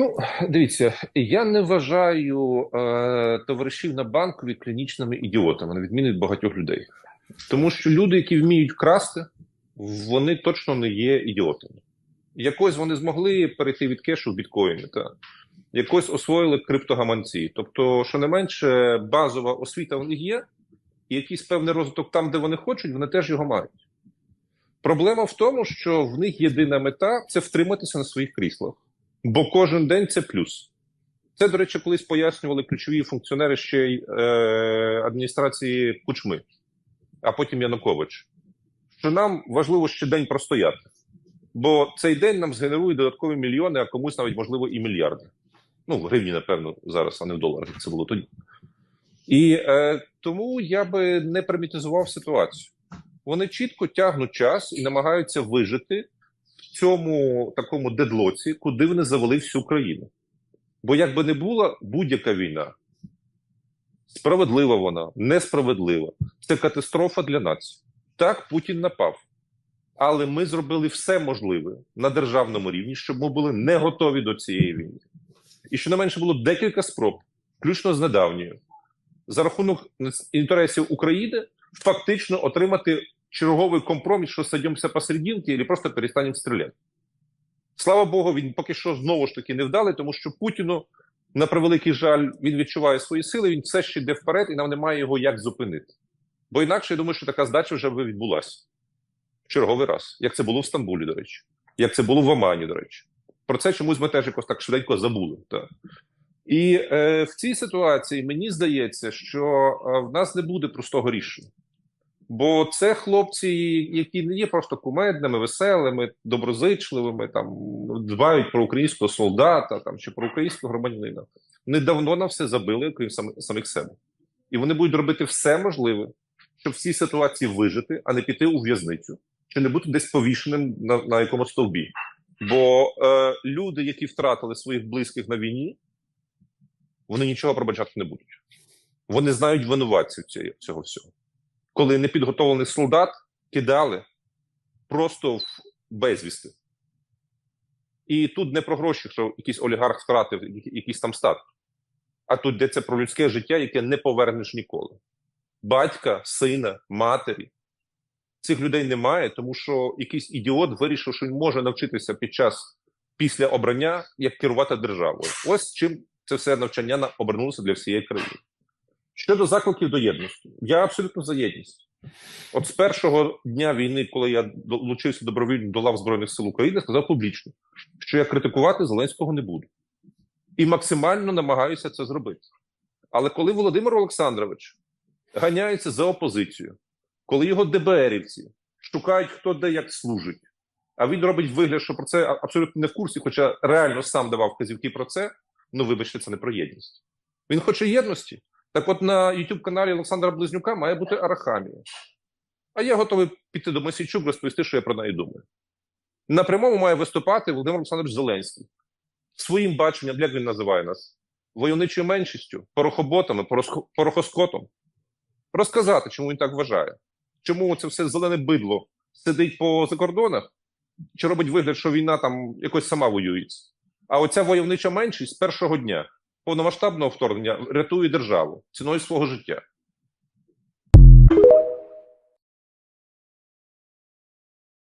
Ну, дивіться, я не вважаю е, товаришів на банкові клінічними ідіотами, на відміну від багатьох людей. Тому що люди, які вміють красти, вони точно не є ідіотами. Якось вони змогли перейти від кешу в біткоїни, та якось освоїли криптогаманці. Тобто, що не менше, базова освіта в них є, і якийсь певний розвиток там, де вони хочуть, вони теж його мають. Проблема в тому, що в них єдина мета це втриматися на своїх кріслах. Бо кожен день це плюс. Це, до речі, колись пояснювали ключові функціонери ще й е, адміністрації Кучми, а потім Янукович. Що нам важливо ще день простояти. Бо цей день нам згенерує додаткові мільйони, а комусь навіть можливо і мільярди. Ну, в гривні, напевно, зараз, а не в доларах, це було тоді. І е, тому я би не примітизував ситуацію. Вони чітко тягнуть час і намагаються вижити цьому такому дедлоці, куди вони завели всю країну. Бо як би не була будь-яка війна, справедлива вона, несправедлива, це катастрофа для нації. Так, Путін напав. Але ми зробили все можливе на державному рівні, щоб ми були не готові до цієї війни. І щонайменше було декілька спроб, включно з недавньою, за рахунок інтересів України, фактично отримати черговий компроміс, що садимося посерединки, і просто перестанемо стріляти. Слава Богу, він поки що знову ж таки не вдалий, тому що Путіну, на превеликий жаль, він відчуває свої сили, він все ще йде вперед, і нам немає його як зупинити. Бо інакше я думаю, що така здача вже би відбулася в черговий раз, як це було в Стамбулі, до речі, як це було в Омані, до речі. Про це чомусь ми теж якось так швиденько забули. Так. І е, в цій ситуації мені здається, що е, в нас не буде простого рішення. Бо це хлопці, які не є просто кумедними, веселими, доброзичливими, там дбають про українського солдата там чи про українського громадянина. Вони давно на все забили, крім самих себе. І вони будуть робити все можливе, щоб в цій ситуації вижити, а не піти у в'язницю, чи не бути десь повішеним на на якомусь стовбі. Бо е, люди, які втратили своїх близьких на війні, вони нічого пробачати не будуть. Вони знають винуватців цього всього коли непідготовлений солдат кидали просто в безвісти. І тут не про гроші, що якийсь олігарх втратив якийсь там статки, а тут йдеться про людське життя, яке не повернеш ніколи. Батька, сина, матері. Цих людей немає, тому що якийсь ідіот вирішив, що він може навчитися під час після обрання як керувати державою. Ось чим це все навчання обернулося для всієї країни. Щодо закликів до єдності, я абсолютно за єдність. От з першого дня війни, коли я долучився добровільно до лав Збройних сил України, сказав публічно, що я критикувати Зеленського не буду. І максимально намагаюся це зробити. Але коли Володимир Олександрович ганяється за опозицію, коли його ДБРівці шукають, хто де як служить, а він робить вигляд, що про це абсолютно не в курсі, хоча реально сам давав вказівки про це, ну вибачте, це не про єдність. Він хоче єдності. Так от на youtube каналі Олександра Близнюка має бути Арахамія. А я готовий піти до Мосійчук розповісти, що я про неї думаю. На прямому має виступати Володимир Олександрович Зеленський своїм баченням, як він називає нас, войовничою меншістю, порохоботами, порохоскотом. Розказати, чому він так вважає, чому це все зелене бидло сидить по закордонах, чи робить вигляд, що війна там якось сама воюється. А оця войовнича меншість з першого дня повномасштабного вторгнення рятує державу ціною свого життя.